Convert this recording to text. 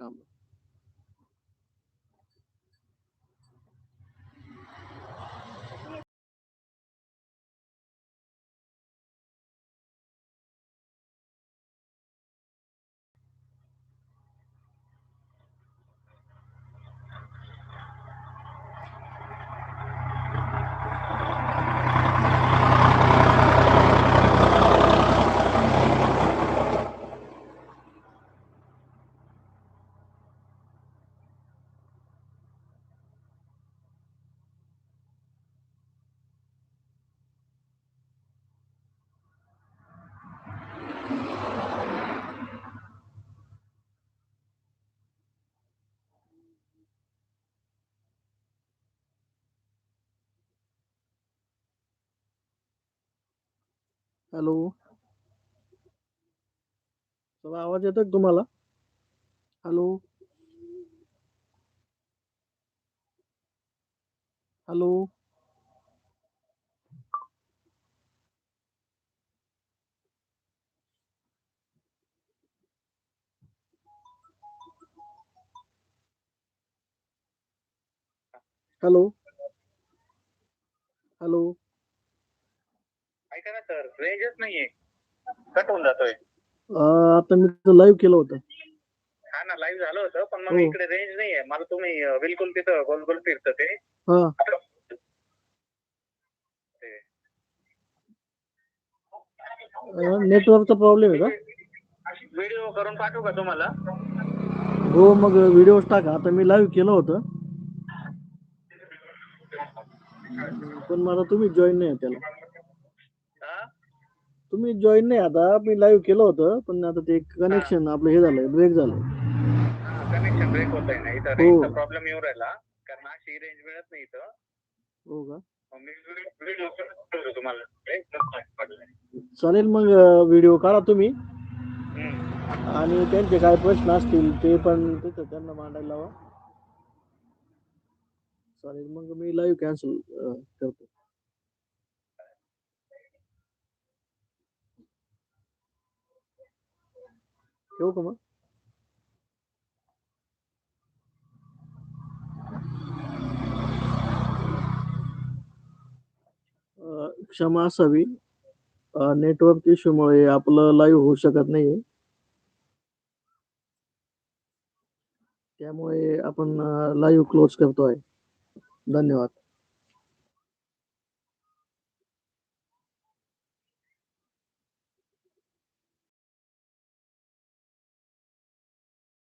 number. Hello sir आवाज येतोय का तुम्हाला हॅलो हॅलो हॅलो हॅलो ऐका ना सर? रेंजच नाहीये. कट होऊन जातोय. अं, आता मी लाईव्ह केलं होतं. हा ना लाईव्ह झालं होतं पण मग हो. इकडे रेंज नाहीये. मला तुम्ही अं, बिलकुल तिथं गोल गोल फिरतं ते. हा. नेटवर्कचा प्रॉब्लेम आहे का? व्हिडिओ करून पाठवू का तुम्हाला? हो मग व्हिडिओ टाका. आता मी लाईव्ह केलं होतं. पण मला तुम्ही जॉईन नाही आहे त्याला. तुम्ही जॉईन नाही आता. मी लाईव्ह केलं होतं पण आता ते कनेक्शन आपलं हे झालंय ब्रेक झालंय. कनेक्शन ब्रेक होत आहे ना इथं. हो. रेंजचा प्रॉब्लेम येऊ राहिला कारण अशी रेंज मिळत नाही इथं. हो का? मग मी व्हिडिओ करून पाठवतो तुम्हाला. चालेल मग व्हिडिओ काढा तुम्ही. हम्म. आणि त्यांचे काय प्रश्न असतील ते पण तिथं त्यांना मांडायला लावा. चालेल मग मी लाईव्ह कॅन्सल करतो. ठेवू का मग? क्षमा असावी नेटवर्क इश्यूमुळे आपलं लाईव्ह होऊ शकत नाही त्यामुळे आपण लाईव्ह क्लोज करतोय. धन्यवाद.